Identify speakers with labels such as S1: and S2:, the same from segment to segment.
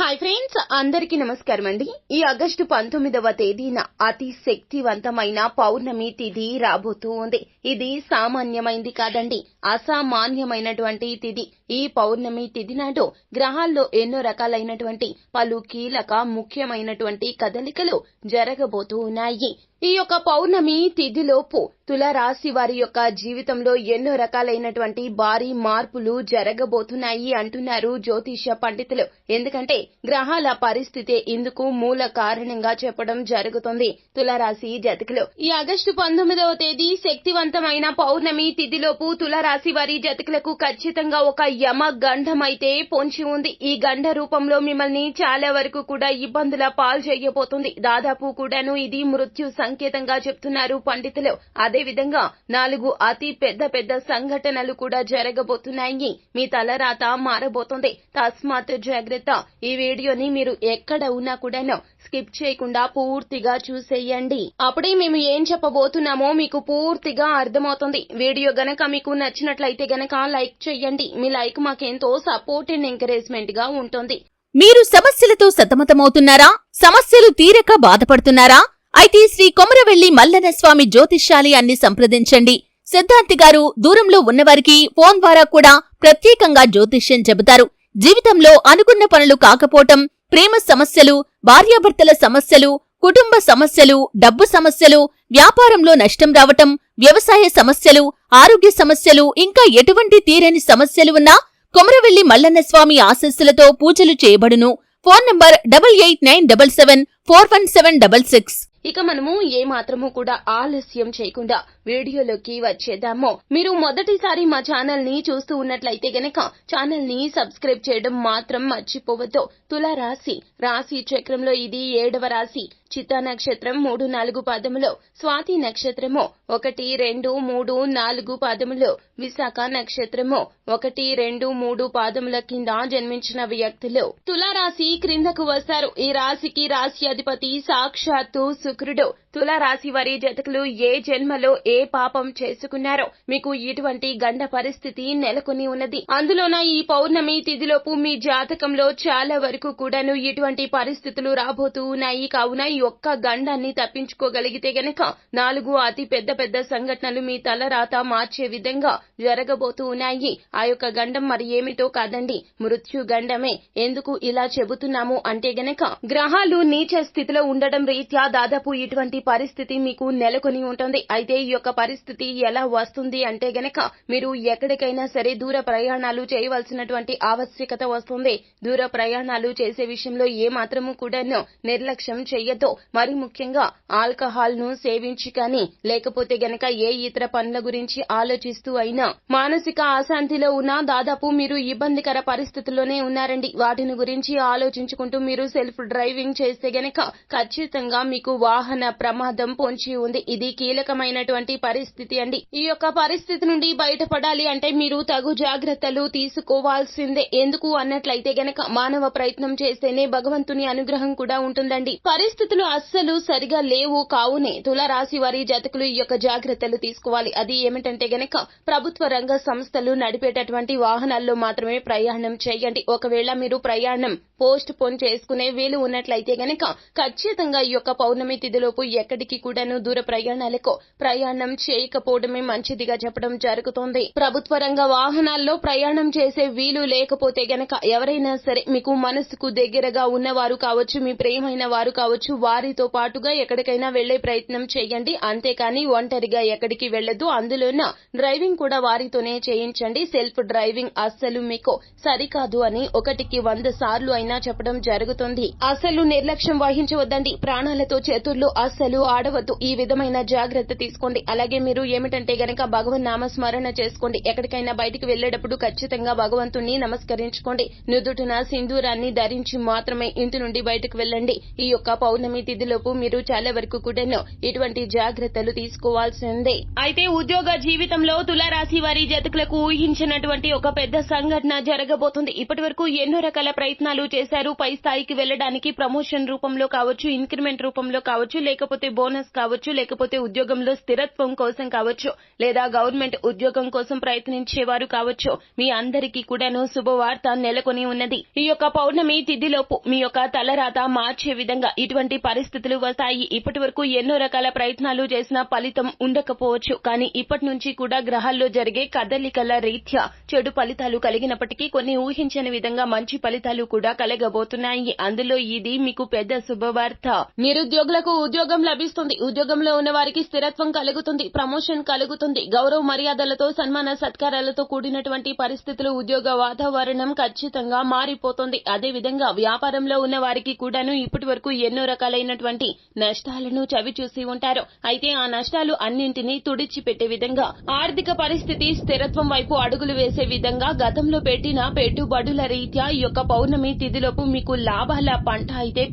S1: Hi friends అందరికీ నమస్కారం అండి. ఈ ఆగస్టు పంతొమ్మిదవ తేదీన అతి శక్తివంతమైన పౌర్ణమి తిథి రాబోతూ ఉంది. ఇది సామాన్యమైంది కాదండి. అసామాన్యమైనటువంటి తిథి. ఈ పౌర్ణమి తిథి నాడు గ్రహాల్లో ఎన్నో రకాలైనటువంటి పలు కీలక ముఖ్యమైనటువంటి కదలికలు జరగబోతూ ఉన్నాయి. ఈ యొక్క పౌర్ణమి తిథిలోపు తులరాశి వారి యొక్క జీవితంలో ఎన్నో రకాలైనటువంటి భారీ మార్పులు జరగబోతున్నాయి అంటున్నారు జ్యోతిష పండితులు. ఎందుకంటే గ్రహాల పరిస్థితి ఇందుకు మూల కారణంగా చెప్పడం జరుగుతుంది తులరాశి జతకులు. ఈ ఆగస్టు పంతొమ్మిదవ తేదీ శక్తివంతమైన పౌర్ణమి తిథిలోపు తులరాశి వారి జతకులకు ఖచ్చితంగా ఒక యమ గండం అయితే పొంచి ఉంది. ఈ గండ రూపంలో మిమ్మల్ని చాలా వరకు కూడా ఇబ్బందుల పాల్చేయబోతుంది దాదాపు కూడాను ఇది మృత్యు సంకేతంగా చెప్తున్నారు పండితులు. అదే విధంగా నాలుగు అతి పెద్ద పెద్ద సంఘటనలు కూడా జరగబోతున్నాయి. మీ తలరాత మారబోతుంది. తస్మాత్ జాగ్రత్త. ఈ వీడియోని మీరు ఎక్కడ ఉన్నా కూడాను స్కిప్ చేయకుండా పూర్తిగా చూసేయండి. అప్పుడే మేము ఏం చెప్పబోతున్నామో మీకు పూర్తిగా అర్థమవుతుంది. వీడియో గనక మీకు నచ్చినట్లయితే గనక లైక్ చేయండి. మీ లైక్ మాకెంతో సపోర్ట్ అండ్ ఎంకరేజ్మెంట్గా ఉంటుంది.
S2: మీరు సమస్యలతో సతమతమవుతున్నారా? సమస్యలు తీరక బాధపడుతున్నారా? అయితే శ్రీ కొమరవెల్లి మల్లన్న స్వామి జ్యోతిష్యాలయాన్ని సంప్రదించండి. సిద్ధార్థి గారు దూరంలో ఉన్నవారికి ఫోన్ ద్వారా కూడా ప్రత్యేకంగా జ్యోతిష్యం చెబుతారు. జీవితంలో అనుకున్న పనులు కాకపోవటం ప్రేమ సమస్యలు భార్యాభర్తల సమస్యలు కుటుంబ సమస్యలు డబ్బు సమస్యలు వ్యాపారంలో నష్టం రావటం వ్యవసాయ సమస్యలు ఆరోగ్య సమస్యలు ఇంకా ఎటువంటి తీరని సమస్యలు ఉన్నా కొమరవెల్లి మల్లన్న స్వామి ఆశస్సులతో పూజలు చేయబడును. Phone number double eight nine double seven four one seven double six.
S1: ఇక మనము ఏ మాత్రము కూడా ఆలస్యం చేయకుండా వీడియోలోకి వచ్చేద్దాము. మీరు మొదటిసారి మా ఛానల్ని చూస్తూ ఉన్నట్లయితే గనక ఛానల్ని సబ్స్క్రైబ్ చేయడం మాత్రం మర్చిపోవద్దు. తులా రాశి రాశి చక్రంలో ఇది ఏడవ రాశి. చిత్తా నక్షత్రం మూడు నాలుగు పాదములో స్వాతి నక్షత్రము ఒకటి రెండు మూడు నాలుగు పాదములు విశాఖ నక్షత్రము ఒకటి రెండు మూడు పాదముల కింద జన్మించిన వ్యక్తులు. తులారాశి క్రిందకు వస్తారు. ఈ రాశికి రాశి అధిపతి సాక్షాత్తు శుక్రుడు. తులారాశి వారి జతకులు ఏ జన్మలో ఏ పాపం చేసుకున్నారో మీకు ఇటువంటి గండ పరిస్థితి నెలకొని ఉన్నది. అందులోన ఈ పౌర్ణమి తిథిలోపు మీ జాతకంలో చాలా వరకు కూడాను ఇటువంటి పరిస్థితులు రాబోతూ ఉన్నాయి. కావున ఈ ఒక్క గండాన్ని తప్పించుకోగలిగితే గనక నాలుగు అతి పెద్ద పెద్ద సంఘటనలు మీ తలరాత మార్చే విధంగా జరగబోతూ ఉన్నాయి. ఆ యొక్క గండం మరి ఏమిటో కాదండి. మృత్యు గండమే. ఎందుకు ఇలా చెబుతున్నాము అంటే గనక గ్రహాలు నీచ స్థితిలో ఉండడం రీత్యా దాదాపు ఇటువంటి పరిస్థితి మీకు నెలకొని ఉంటుంది. అయితే ఈ యొక్క పరిస్థితి ఎలా వస్తుంది అంటే గనక మీరు ఎక్కడికైనా సరే దూర ప్రయాణాలు చేయవలసినటువంటి ఆవశ్యకత వస్తుంది. దూర ప్రయాణాలు చేసే విషయంలో ఏ మాత్రము కూడాను నిర్లక్ష్యం చేయొద్దు మరి ముఖ్యంగా ఆల్కహాల్ను సేవించి కానీ లేకపోతే గనక ఏ ఇతర పనుల గురించి ఆలోచిస్తూ అయినా మానసిక అశాంతిలో ఉన్నా దాదాపు మీరు ఇబ్బందికర పరిస్థితుల్లోనే ఉన్నారండి. వాటిని గురించి ఆలోచించుకుంటూ మీరు సెల్ఫ్ డ్రైవింగ్ చేస్తే గనక ఖచ్చితంగా మీకు వాహన ప్రమాదం పొంచి ఉంది. ఇది కీలకమైనటువంటి పరిస్థితి అండి. ఈ యొక్క పరిస్థితి నుండి బయటపడాలి అంటే మీరు తగు జాగ్రత్తలు తీసుకోవాల్సిందే. ఎందుకు అన్నట్లయితే గనక మానవ ప్రయత్నం చేస్తేనే భగవంతుని అనుగ్రహం కూడా ఉంటుందండి. పరిస్థితులు అస్సలు సరిగా లేవు కావునే తులరాశి వారి జాతకులు ఈ యొక్క జాగ్రత్తలు తీసుకోవాలి. అది ఏమిటంటే గనక ప్రభుత్వ రంగ సంస్థలు నడిపేటటువంటి వాహనాల్లో మాత్రమే ప్రయాణం చేయండి. ఒకవేళ మీరు ప్రయాణం పోస్ట్ పోన్ చేసుకునే వీలు ఉన్నట్లయితే గనక ఖచ్చితంగా ఈ యొక్క పౌర్ణమి తిథిలోపు ఎక్కడికి కూడాను దూర ప్రయాణాలకు ప్రయాణం చేయకపోవడమే మంచిదిగా చెప్పడం జరుగుతోంది. ప్రభుత్వ రంగ వాహనాల్లో ప్రయాణం చేసే వీలు లేకపోతే గనక ఎవరైనా సరే మీకు మనసుకు దగ్గరగా ఉన్నవారు కావచ్చు మీ ప్రేమైన వారు కావచ్చు వారితో పాటుగా ఎక్కడికైనా వెళ్ళే ప్రయత్నం చేయండి. అంతేకాని ఒంటరిగా ఎక్కడికి వెళ్ళదు అందులోన డ్రైవింగ్ కూడా వారితోనే చేయించండి. సెల్ఫ్ డ్రైవింగ్ అస్సలు మీకు సరికాదు అని ఒకటికి వంద సార్లు అయినా చెప్పడం జరుగుతుంది. అసలు నిర్లక్ష్యం వహించవద్దండి ప్రాణాలతో చేతుల్లో అస్సలు ఆడవద్దు. ఈ విధమైన జాగ్రత్త తీసుకోండి. అలాగే మీరు ఏమిటంటే గనక భగవన్ నామ స్మరణ చేసుకోండి. ఎక్కడికైనా బయటికి వెళ్ళేటప్పుడు ఖచ్చితంగా భగవంతుణ్ణి నమస్కరించుకోండి. నుదుటిన సింధూరాన్ని ధరించి మాత్రమే ఇంటి నుండి బయటకు వెళ్ళండి. ఈ యొక్క పౌర్ణమి తిథిలోపు మీరు చాలా వరకు కూడాను ఇటువంటి జాగ్రత్తలు తీసుకోవాల్సిందే. అయితే ఉద్యోగ జీవితంలో తులారాశి వారి జతకులకు ఊహించినటువంటి ఒక పెద్ద సంఘటన జరగబోతుంది. ఇప్పటి వరకు ఎన్నో రకాల ప్రయత్నాలు చేశారు. పై స్థాయికి వెళ్ళడానికి ప్రమోషన్ రూపంలో రూపంలో కావచ్చు ఇంక్రిమెంట్ రూపంలో కావచ్చు లేకపోతే బోనస్ కావచ్చు లేకపోతే ఉద్యోగంలో స్థిరత్వం కోసం కావచ్చు లేదా గవర్నమెంట్ ఉద్యోగం కోసం ప్రయత్నించేవారు కావచ్చు మీ అందరికీ కూడాను శుభవార్త నెలకొని ఉన్నది. ఈ యొక్క పౌర్ణమి తిథిలోపు మీ యొక్క తలరాత మార్చే విధంగా ఇటువంటి పరిస్థితులు వస్తాయి. ఇప్పటి వరకు ఎన్నో రకాల ప్రయత్నాలు చేసిన ఫలితం ఉండకపోవచ్చు. కానీ ఇప్పటి నుంచి కూడా గ్రహాల్లో జరిగే కదలికల రీత్యా చెడు ఫలితాలు కలిగినప్పటికీ కొన్ని ఊహించని విధంగా మంచి ఫలితాలు కూడా కలగబోతున్నాయి. అందులో ఇది మీకు పెద్ద శుభవార్త. నిరుద్యోగులకు ఉద్యోగం లభిస్తుంది. ఉద్యోగంలో ఉన్న వారికి స్థిరత్వం కలుగుతుంది ప్రమోషన్ కలుగుతుంది. గౌరవ మర్యాదలతో సన్మాన సత్కారాలతో కూడినటువంటి పరిస్థితులు ఉద్యోగ వాతావరణం ఖచ్చితంగా మారిపోతుంది. అదే విధంగా వ్యాపారంలో ఉన్న వారికి కూడాను ఇప్పటి వరకు ఎన్నో రకాలైనటువంటి నష్టాలను చవి చూసి ఉంటారు. అయితే ఆ నష్టాలు అన్నింటినీ తుడిచిపెట్టే విధంగా ఆర్థిక పరిస్థితి స్థిరత్వం వైపు అడుగులు వేసే విధంగా గతంలో పెట్టిన పెట్టుబడుల రీత్యా ఈ యొక్క పౌర్ణమి తిథిలోపు మీకు లాభాల పంట అయితే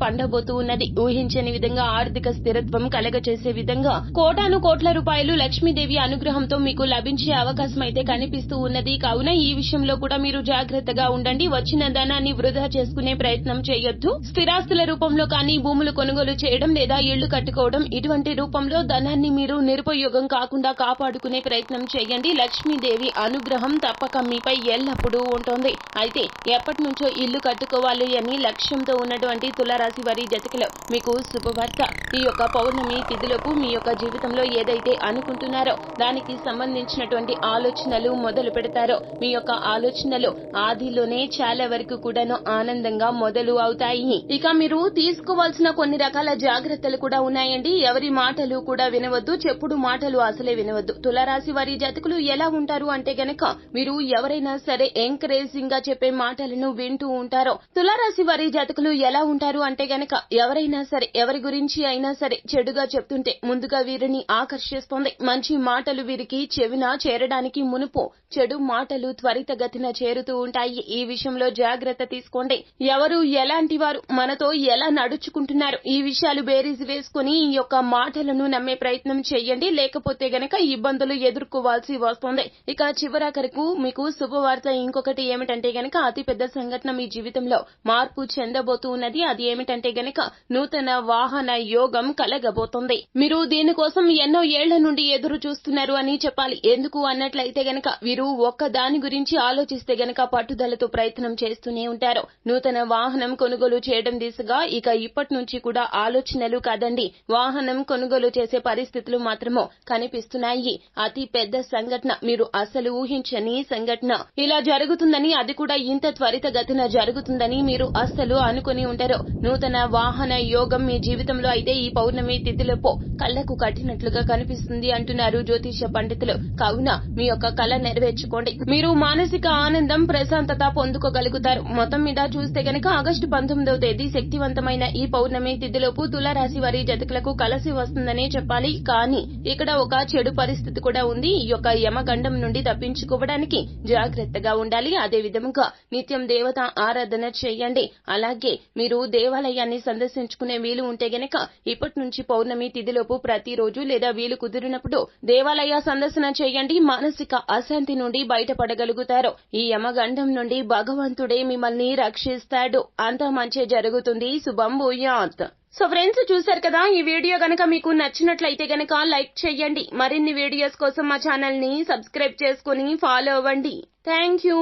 S1: పండబోతూ ఉన్నది. ఊహించని విధంగా ఆర్థిక స్థిరత్వం కలగచేసే విధంగా కోటాను కోట్ల రూపాయలు లక్ష్మీదేవి అనుగ్రహంతో మీకు లభించే అవకాశం అయితే కనిపిస్తూ ఉన్నది. కావున ఈ విషయంలో కూడా మీరు జాగ్రత్తగా ఉండండి. వచ్చిన ధనాన్ని వృధా చేసుకునే ప్రయత్నం చేయొద్దు. స్థిరాస్తుల రూపంలో కానీ భూములు కొనుగోలు చేయడం లేదా ఇళ్ళు కట్టుకోవడం ఇటువంటి రూపంలో ధనాన్ని మీరు నిరుపయోగం కాకుండా కాపాడుకునే ప్రయత్నం చేయండి. లక్ష్మీదేవి అనుగ్రహం తప్పక మీపై ఎల్లప్పుడూ ఉంటుంది. అయితే ఎప్పటి నుంచో ఇల్లు కట్టుకోవాలి అని లక్ష్యంతో ఉన్నటువంటి తులారాశి వారి జతకిలో మీకు శుభవార్త. ఈ యొక్క పౌర్ణమి తిథులకు మీ యొక్క జీవితంలో ఏదైతే అనుకుంటున్నారో దానికి సంబంధించినటువంటి ఆలోచనలు మొదలు పెడతారో మీ యొక్క ఆలోచనలు ఆదిలోనే చాలా వరకు కూడాను ఆనందంగా మొదలు అవుతాయి. ఇక మీరు తీసుకోవాల్సిన కొన్ని రకాల జాగ్రత్తలు కూడా ఉన్నాయండి. ఎవరి మాటలు కూడా వినవద్దు చెప్పుడు మాటలు అసలే వినవద్దు. తులారాశి వారి జాతకులు ఎలా ఉంటారు అంటే గనక మీరు ఎవరైనా సరే ఎంకరేజింగ్గా చెప్పే మాటలను వింటూ ఉంటారో తులారాశి వారి జాతకులు ఎలా ఉంటారు అంటే గనక ఎవరైనా సరే ఎవరి గురించి అయినా సరే చెడుగా చెప్తుంటే ముందుగా వీరిని ఆకర్షిస్తుంది. మంచి మాటలు వీరికి చెవిన చేరడానికి మునుపు చెడు మాటలు త్వరితగతిన చేరుతూ ఉంటాయి. ఈ విషయంలో జాగ్రత్త తీసుకోండి. ఎవరు ఎలాంటి వారు మనతో ఎలా నడుచుకుంటున్నారు? ఈ విషయాలు బేరీజు వేసుకుని ఈ యొక్క మాటలను నమ్మే ప్రయత్నం చేయండి. లేకపోతే గనక ఇబ్బందులు ఎదుర్కోవాల్సి వస్తుంది. ఇక చివరాఖరకు మీకు శుభవార్త ఇంకొకటి ఏమిటంటే గనక అతి పెద్ద సంఘటన మీ జీవితంలో మార్పు చెందబోతూ ఉన్నది అది ఏమిటంటే గనక నూతన వాహన యోగం కలగబోతుంది. మీరు దీనికోసం ఎన్నో ఏళ్ళ నుండి ఎదురు చూస్తున్నారు అని చెప్పాలి. ఎందుకు అన్నట్లయితే గనక వీరు ఒక్క దాని గురించి ఆలోచిస్తే గనక పట్టుదలతో ప్రయత్నం చేస్తూనే ఉంటారు. నూతన వాహనం కొనుగోలు చేయడం దిశగా ఇక ఇప్పటి నుంచి కూడా ఆలోచనలు కాదండి. వాహనం కొనుగోలు చేసే పరిస్థితులు మాత్రము కనిపిస్తున్నాయి. అతి పెద్ద సంఘటన మీరు అసలు ఊహించని సంఘటన. ఇలా జరుగుతుందని అది కూడా ఇంత త్వరితగతిన జరుగుతుందని మీరు అస్సలు అనుకుని ఉంటారు. నూతన వాహన యోగం మీ జీవితంలో అయితే ఈ పౌర్ణమి తిథిలోపు కళ్ళకు కట్టినట్లుగా కనిపిస్తుంది అంటున్నారు జ్యోతిష పండితులు. కావున మీ యొక్క కళ నెరవేర్చుకోండి. మీరు మానసిక ఆనందం ప్రశాంతత పొందుకోగలుగుతారు. మొత్తం మీద చూస్తే గనక ఆగస్టు పంతొమ్మిదవ తేదీ శక్తివంతమైన ఈ పౌర్ణమి తిథిలోపు తులారాశి వారి జతకులకు కలసి వస్తుందనే చెప్పాలి. కానీ ఇక్కడ ఒక చెడు పరిస్థితి కూడా ఉంది. ఈ యొక్క యమగండం నుండి తప్పించుకోవడానికి జాగ్రత్తగా ఉండాలి. అదే విధముగా నిత్యం దేవత ఆరాధన చేయండి. అలాగే మీరు దేవాలయాన్ని సందర్శించుకునే వీలు ఉంటే గనక ఇప్పటి నుంచి పౌర్ణమి తిథిలోపు ప్రతిరోజు లేదా వీలు కుదిరినప్పుడు దేవాలయ సందర్శన చేయండి. మానసిక అశాంతి నుండి బయటపడగలుగుతారు. ఈ యమగండం నుండి భగవంతుడే మిమ్మల్ని రక్షిస్తాడు. అంతా మంచి జరుగుతుంది. శుభం భూయాత్. సో ఫ్రెండ్స్ చూశారు కదా? ఈ వీడియో గనక మీకు నచ్చినట్లయితే గనక లైక్ చేయండి. మరిన్ని వీడియోస్ కోసం మా ఛానల్ని సబ్స్క్రైబ్ చేసుకుని ఫాలో అవ్వండి. Thank you.